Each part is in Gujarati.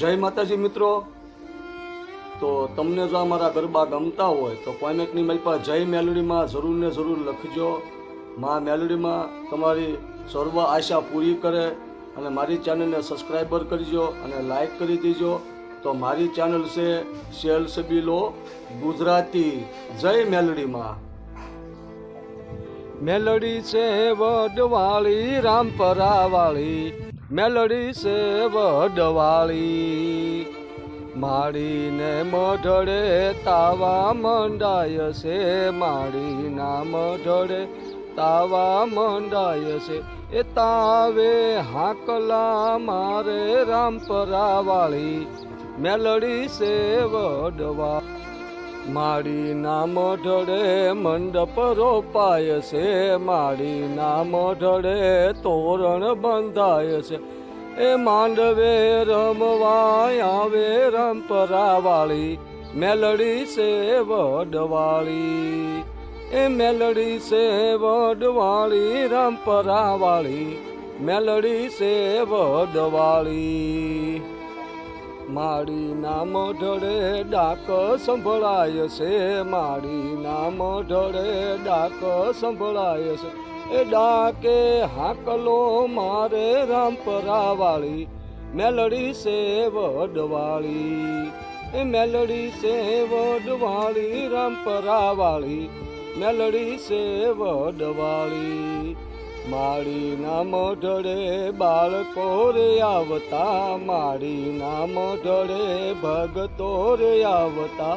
જય માતાજી મિત્રો. તો તમને જો અમારા ગરબા ગમતા હોય, તો કોમેન્ટની મેલ પર જય મેલોડીમાં જરૂર ને જરૂર લખજો. મા મેલોડીમાં તમારી સર્વ આશા પૂરી કરે અને મારી ચેનલને સબસ્ક્રાઈબર કરજો અને લાઈક કરી દેજો. તો મારી ચેનલ છે શેલ સબીલો ગુજરાતી. જય મેલોડીમાં. મેલડી છે વડવાળી રામપરાવાળી મેલડી છે વડવાળી. મારીને મઢડે તાવા મંડાય છે. માડીના મઢડે તાવા મંડાય છે. એ તાવે હાકલા મારે રામપરાવાળી. મેલડી છે વડવા માડીના ઢળે મંડપ રોપાય છે મારી નામ ઢળે તોરણ બંધાય છે. એ માંડવે રમવા આવે રંપરાવાળી મેલડી છે વડવાળી. એ મેલડી છે વડવાળી રંપરાવાળી મેલડી છે વડવાળી. માડીના મઢડે ડાક સંભળાય છે માડીના મઢડે ડાક સંભળાય છે. એ ડાકે હાકલો મારે રામપરાવાળી, મેલડી છે વડવાળી. એ મેલડી છે વડવાળી, રામપરાવાળી, મેલડી છે વડવાળી. માડીના મઢડે બાળકો રે આવતા માડીના મઢડે ભગતો રે આવતા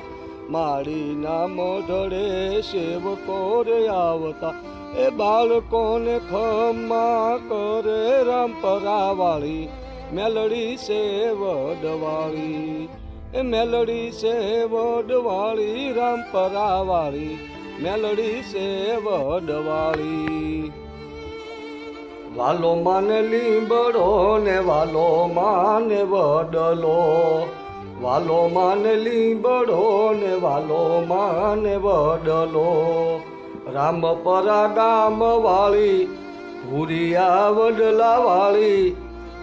માડીના મઢડે સેવકો રે આવતા. એ બાળકોને ખમા કરે રામપરાવાળી મેલડી સે વડવાળી એ મેલડી સે વડવાળી રામપરાવાળી મેલડી સે વડવાળી વાલો માને લીંબડો ને વાલો માને વડલો. વાલો માને લીંબડો ને વાલો માને વડલો. રામપરા ગામ વાળી, ભૂરિયા વડલા વાળી,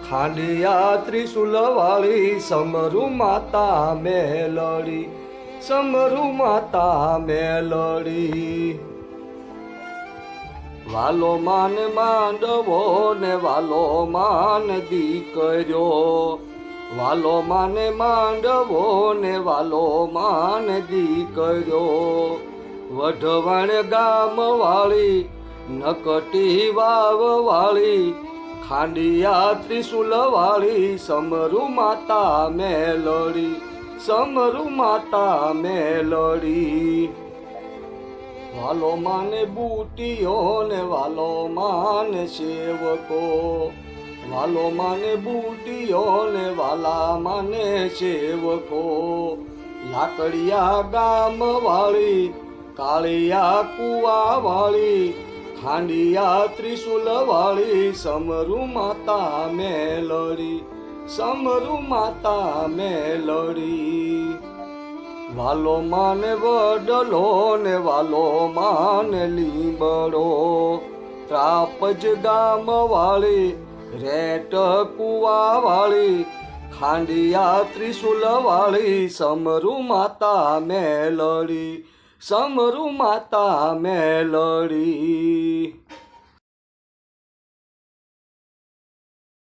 ખાંડિયા ત્રિશુલ વાળી, સમરુ માતા મેલડી, સમરુ માતા મેલડી. વાલો માન માંડવો ને વાલો માન દીકર્યો વાલો માને માંડવો ને વાલો માન દીકર્યો વઢવાણ ગામ વાળી નકટી વાવ વાળી ખાંડિયા ત્રિશુલ વાળી સમરુ માતા મેલડી, સમરુ માતા મેલડી. વાલો માને બુટીઓ ને વાલો માને સેવકો. વાલો માને બુટીઓ ને વાલા માને સેવકો. લાકડિયા ગામ વાળી કાળિયા કુવા વાળી ખાંડિયા ત્રિશુલ વાળી સમરુ માતા મેલડી, સમરુ માતા મેલડી. વાલો માને વડલો ને વાલો માને લીંબડો ત્રાપજ ગામ વાળી રેટ કુવા વાળી ખાંડિયા ત્રિશુલ વાળી સમરુ માતા મેલડી, સમરુ માતા મેલડી.